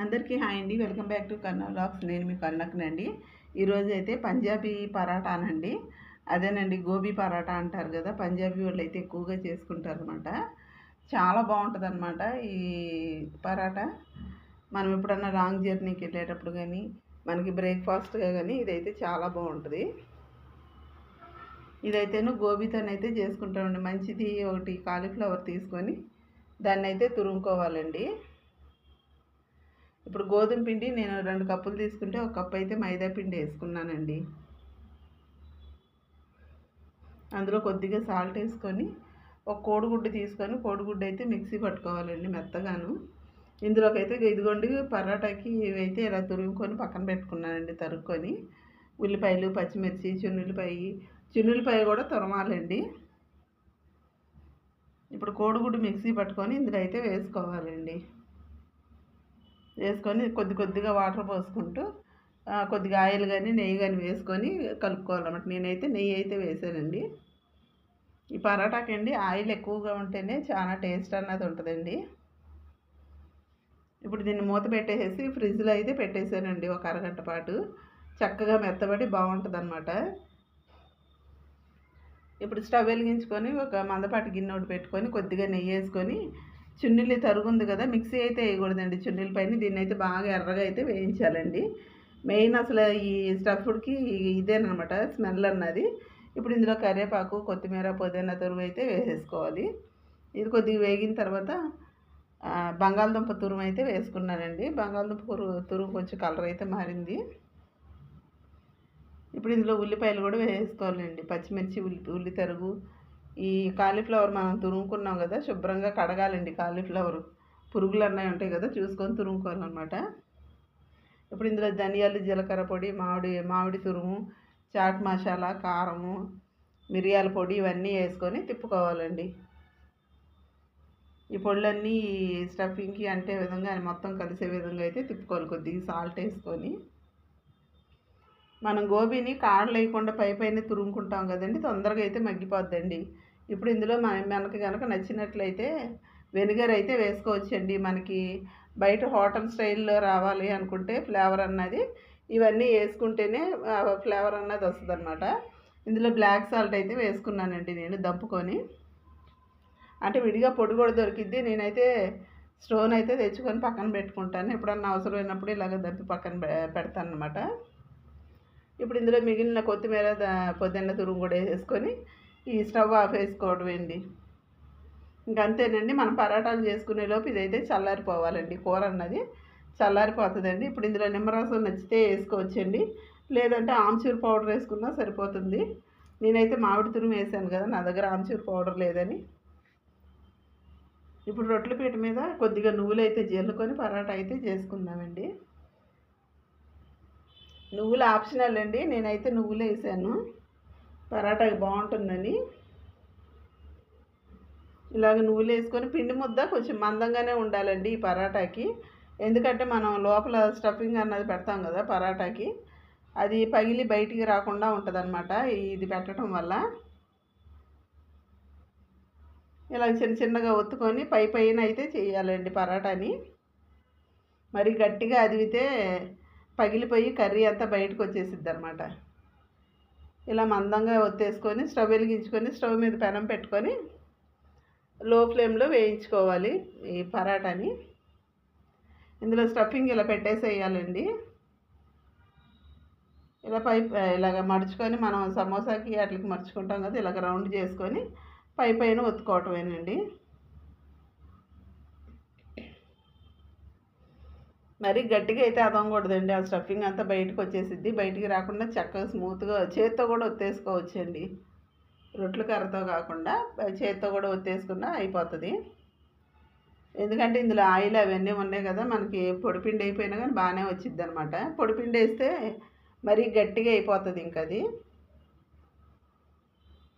అందరికీ హాయ్ అండి. Welcome back to Karna blogs నేను మీ కన్నకనండి ఈరోజు అయితే పంజాబీ పరాటానండి. అదేనండి గోబీ పరాటా అంటారు కదా పంజాబీ వాళ్ళు అయితే ఎక్కువగా చేసుకుంటారు అనమాట చాలా బాగుంటుంది అనమాట ఈ పరాటా. మనం ఎప్పుడన్నా లాంగ్ జర్నీకి వెళ్ళేటప్పుడు కానీ మనకి బ్రేక్ఫాస్ట్గా కానీ ఇదైతే చాలా బాగుంటుంది. ఇదైతేను గోబీతోనైతే చేసుకుంటామండి. మంచిది ఒకటి కాలీఫ్లవర్ తీసుకొని దాన్ని అయితే తురుముకోవాలండి. ఇప్పుడు గోధుమ పిండి నేను రెండు కప్పులు తీసుకుంటే ఒక కప్పు అయితే మైదా పిండి వేసుకున్నానండి. అందులో కొద్దిగా సాల్ట్ వేసుకొని ఒక కోడిగుడ్డు తీసుకొని కోడిగుడ్డు అయితే మిక్సీ పట్టుకోవాలండి మెత్తగాను. ఇందులోకి అయితే ఇదిగోండి పరాటాకి ఇవైతే ఇలా తురుముకొని పక్కన పెట్టుకున్నానండి తరుక్కొని. ఉల్లిపాయలు పచ్చిమిర్చి చున్నులపాయ చున్నులపాయ కూడా తురమాలండి. ఇప్పుడు కోడిగుడ్డు మిక్సీ పట్టుకొని ఇందులో అయితే వేసుకోవాలండి. వేసుకొని కొద్ది కొద్దిగా వాటర్ పోసుకుంటూ కొద్దిగా ఆయిల్ కానీ నెయ్యి కానీ వేసుకొని కలుపుకోవాలన్నమాట. నేనైతే నెయ్యి అయితే వేసానండి. ఈ పరాటాకండి ఆయిల్ ఎక్కువగా ఉంటేనే చాలా టేస్ట్ అన్నది ఉంటుందండి. ఇప్పుడు దీన్ని మూత పెట్టేసి ఫ్రిడ్జ్లో అయితే పెట్టేశానండి ఒక అరగంట పాటు. చక్కగా మెత్తబడి బాగుంటుంది అనమాట ఇప్పుడు స్టవ్ వెలిగించుకొని ఒక మందపాటి గిన్నె ఒకటి పెట్టుకొని కొద్దిగా నెయ్యి వేసుకొని చున్నీలు తరుగుంది కదా మిక్సీ అయితే వేయకూడదండి. చున్నీల పైన దీన్ని అయితే బాగా ఎర్రగా అయితే వేయించాలండి. మెయిన్ అసలు ఈ స్టఫ్డ్కి ఇదేనమాట స్మెల్ అన్నది. ఇప్పుడు ఇందులో కరివేపాకు కొత్తిమీర పుదీనా తురుము అయితే వేసేసుకోవాలి. ఇది కొద్దిగా వేగిన తర్వాత బంగాళదుంప తురుము అయితే వేసుకున్నానండి. బంగాళదుంప తురుము కొంచెం కలర్ అయితే మారింది. ఇప్పుడు ఇందులో ఉల్లిపాయలు కూడా వేసుకోవాలండి. పచ్చిమిర్చి ఉల్లి ఉల్లి తరుగు ఈ కాలీఫ్లవర్ మనం తురుముకున్నాం కదా శుభ్రంగా కడగాలండి కాలీఫ్లవర్. పురుగులు అన్నవి ఉంటాయి కదా చూసుకొని తురుముకోవాలన్నమాట. ఇప్పుడు ఇందులో ధనియాలు జీలకర్ర పొడి మామిడి మామిడి తురుము చాట్ మసాలా కారము మిరియాల పొడి ఇవన్నీ వేసుకొని తిప్పుకోవాలండి. ఈ పొళ్ళన్నీ స్టఫింగ్కి అంటే విధంగా మొత్తం కలిసే విధంగా అయితే తిప్పుకోవాలి కొద్దిగా సాల్ట్ వేసుకొని. మనం గోబీని కాళ్ళు లేకుండా పై పైన తురుముకుంటాం కదండి తొందరగా అయితే మగ్గిపోద్దండి. ఇప్పుడు ఇందులో మనకి కనుక నచ్చినట్లయితే వెనిగర్ అయితే వేసుకోవచ్చండి. మనకి బయట హోటల్ స్టైల్లో రావాలి అనుకుంటే ఫ్లేవర్ అన్నది ఇవన్నీ వేసుకుంటేనే ఫ్లేవర్ అన్నది వస్తుంది అనమాట ఇందులో బ్లాక్ సాల్ట్ అయితే వేసుకున్నానండి నేను దంపుకొని. అంటే విడిగా పొడి కూడా దొరికిద్ది. నేనైతే స్టోన్ అయితే తెచ్చుకొని పక్కన పెట్టుకుంటాను. ఎప్పుడన్నా అవసరమైనప్పుడు ఇలాగ దంపి పక్కన పెడతాను అనమాట ఇప్పుడు ఇందులో మిగిలిన కొత్తిమీర పొద్దున్న తురుము కూడా వేసేసుకొని ఈ స్టవ్ ఆఫ్ వేసుకోవడమేండి ఇంకంతేనండి మనం పరాటాలు చేసుకునే లోపు ఇదైతే చల్లారిపోవాలండి కూర అన్నది చల్లారిపోతుందండి. ఇప్పుడు ఇందులో నిమ్మరసం నచ్చితే వేసుకోవచ్చండి. లేదంటే ఆమ్చూర్ పౌడర్ వేసుకున్నా సరిపోతుంది. నేనైతే మామిడి తురుము వేసాను కదా నా దగ్గర ఆమ్చూర్ పౌడర్ లేదని. ఇప్పుడు రొట్టెల పీట మీద కొద్దిగా నువ్వులు అయితే జల్లుకొని పరాటా అయితే చేసుకుందామండి. నువ్వులు ఆప్షనల్ అండి నేనైతే నువ్వులు వేసాను. పరాటాకి బాగుంటుందని. ఇలాగ నువ్వులు వేసుకొని పిండి ముద్ద కొంచెం మందంగానే ఉండాలండి ఈ పరాటాకి. ఎందుకంటే మనం లోపల స్టఫింగ్ అన్నది పెడతాం కదా పరాటాకి. అది పగిలి బయటికి రాకుండా ఉంటుంది ఇది పెట్టడం వల్ల. ఇలా చిన్న చిన్నగా ఒత్తుకొని పై పైన అయితే చేయాలండి పరాటాని. మరి గట్టిగా అదివితే పగిలిపోయి కర్రీ అంతా బయటకు వచ్చేసిద్ది అనమాట ఇలా మందంగా ఒత్తేసుకొని స్టవ్ వెలిగించుకొని స్టవ్ మీద పెనం పెట్టుకొని లో ఫ్లేమ్లో వేయించుకోవాలి ఈ పరాటాని. ఇందులో స్టఫింగ్ ఇలా పెట్టేసేయాలండి. ఇలా పై ఇలాగ మడుచుకొని మనం సమోసాకి వాటికి మర్చుకుంటాం కదా ఇలాగ రౌండ్ చేసుకొని పై పైన ఒత్తుకోవటమేనండి. మరి గట్టిగా అయితే అదమకూడదండి ఆ స్టఫింగ్ అంతా బయటకు వచ్చేసిద్ది. బయటికి రాకుండా చక్కగా స్మూత్గా చేత్తో కూడా ఒత్తేసుకోవచ్చండి. రొట్టెల కర్రతో కాకుండా చేత్తో కూడా ఒత్తేసుకున్నా అయిపోతుంది. ఎందుకంటే ఇందులో ఆయిల్ అవన్నీ ఉన్నాయి కదా మనకి పొడిపిండి అయిపోయినా కానీ బాగానే వచ్చిద్ది అనమాట పొడిపిండి వేస్తే మరీ గట్టిగా అయిపోతుంది ఇంక అది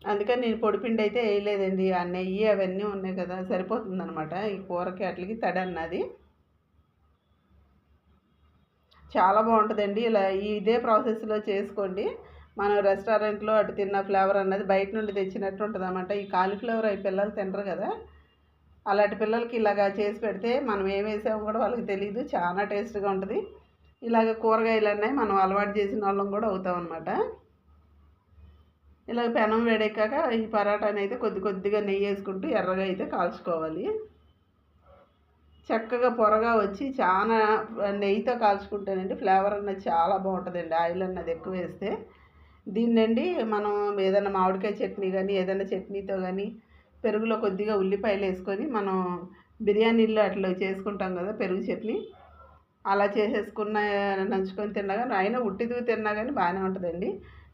అందుకని నేను పొడిపిండి అయితే వేయలేదండి. ఆ నెయ్యి అవన్నీ ఉన్నాయి కదా సరిపోతుంది అనమాట ఈ కూరకి అట్లకి తడి అన్నది. చాలా బాగుంటుందండి. ఇలా ఇదే ప్రాసెస్లో చేసుకోండి. మనం రెస్టారెంట్లో అటు తిన్న ఫ్లేవర్ అన్నది బయట నుండి తెచ్చినట్టు ఉంటుంది అనమాట ఈ కాలీఫ్లవర్ అవి పిల్లలు తినరు కదా. అలాంటి పిల్లలకి ఇలాగా చేసి పెడితే మనం ఏం వేసామో కూడా వాళ్ళకి తెలియదు చాలా టేస్ట్గా ఉంటుంది. ఇలాగ కూరగాయలు అన్నీ మనం అలవాటు చేసిన వాళ్ళం కూడా అవుతాం అనమాట ఇలాగ పెనం వేడెక్కాక ఈ పరాటాని అయితే కొద్ది కొద్దిగా నెయ్యి వేసుకుంటూ ఎర్రగా అయితే కాల్చుకోవాలి. చక్కగా పొరగా వచ్చి చాలా నెయ్యితో కాల్చుకుంటేనండి ఫ్లేవర్ అన్నది చాలా బాగుంటుందండి. ఆయిల్ అన్నది ఎక్కువ వేస్తే. దీన్నండి మనం ఏదైనా మామిడికాయ చట్నీ కానీ ఏదైనా చట్నీతో కానీ పెరుగులో కొద్దిగా ఉల్లిపాయలు వేసుకొని మనం బిర్యానీల్లో అట్లా చేసుకుంటాం కదా పెరుగు చట్నీ. అలా చేసేసుకున్న నంచుకొని తిన్నా కానీ అయినా ఉట్టిది తిన్నా కానీ బాగానే ఉంటుందండి.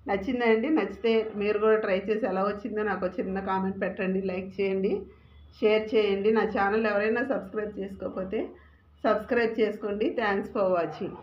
నచ్చిందండి నచ్చితే మీరు కూడా ట్రై చేసి ఎలా వచ్చిందో నాకు చిన్న కామెంట్ పెట్టండి లైక్ చేయండి. షేర్ చేయండి. నా ఛానల్ ఎవరైనా సబ్స్క్రైబ్ చేసుకోకపోతే సబ్స్క్రైబ్ చేసుకోండి. Thanks for watching.